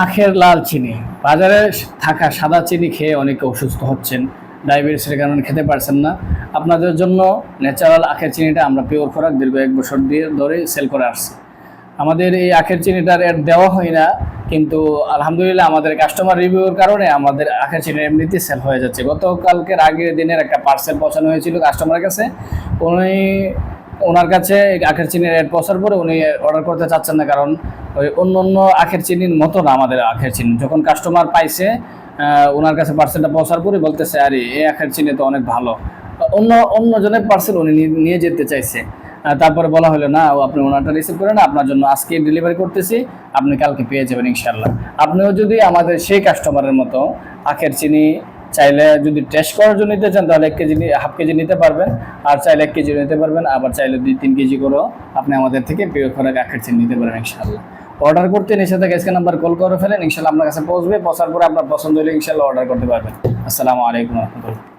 আখের লাল চিনি। বাজারে থাকা সাদা চিনি খেয়ে অনেকে অসুস্থ হচ্ছেন। ডায়াবেটিসের কারণে খেতে পারছেন না। আপনাদের জন্য ন্যাচারাল আখের চিনিটা আমরা পিওর খোরাক দীর্ঘ এক বছর দিয়ে ধরে সেল করে আসছি। আমাদের এই আখের চিনিটার এর দেওয়া হয় না, কিন্তু আলহামদুলিল্লাহ আমাদের কাস্টমার রিভিউর কারণে আমাদের আখের চিনি এমনিতেই সেল হয়ে যাচ্ছে। গতকালকের আগের দিনের একটা পার্সেল পৌঁছানো হয়েছিল কাস্টমারের কাছে। উনি ওনার কাছে আখের চিনির অ্যাড পৌঁছার পরে উনি অর্ডার করতে চাচ্ছেন না, কারণ ওই অন্য অন্য আখের চিনির মতো না আমাদের আখের চিনি। যখন কাস্টমার পাইছে ওনার কাছে পার্সেলটা পৌঁছার পরে বলতেছে, আরে এই আখের চিনি তো অনেক ভালো। অন্য অন্য জনের পার্সেল উনি নিয়ে- যেতে চাইছে। তারপরে বলা হলো, না, ও আপনি ওনারটা রিসিভ করেন, আপনার জন্য আজকে ডেলিভারি করতেছি, আপনি কালকে পেয়ে যাবেন ইনশাল্লাহ আপনিও যদি আমাদের সেই কাস্টমারের মতো আখের চিনি চাইলে যদি টেস্ট করার জন্য নিতে চান, তাহলে এক কেজি হাফ কেজি নিতে পারবেন। আর চাইলে এক কেজি নিতে পারবেন, আবার চাইলে দুই, তিন কেজি করেও আপনি আমাদের থেকে প্রিয় খোরাক আখের চিনি নিতে পারবেন ইনশাল্লাহ অর্ডার করতে নিচে থেকে স্ক্যান নাম্বার কল করে ফেলেন ইনশাল্লাহ আপনার কাছে পৌঁছবে, পৌঁছার পরে আপনার পছন্দ হলে ইনশাল্লাহ অর্ডার করতে পারবেন। আসসালামু আলাইকুম রহমতুল্লাহ।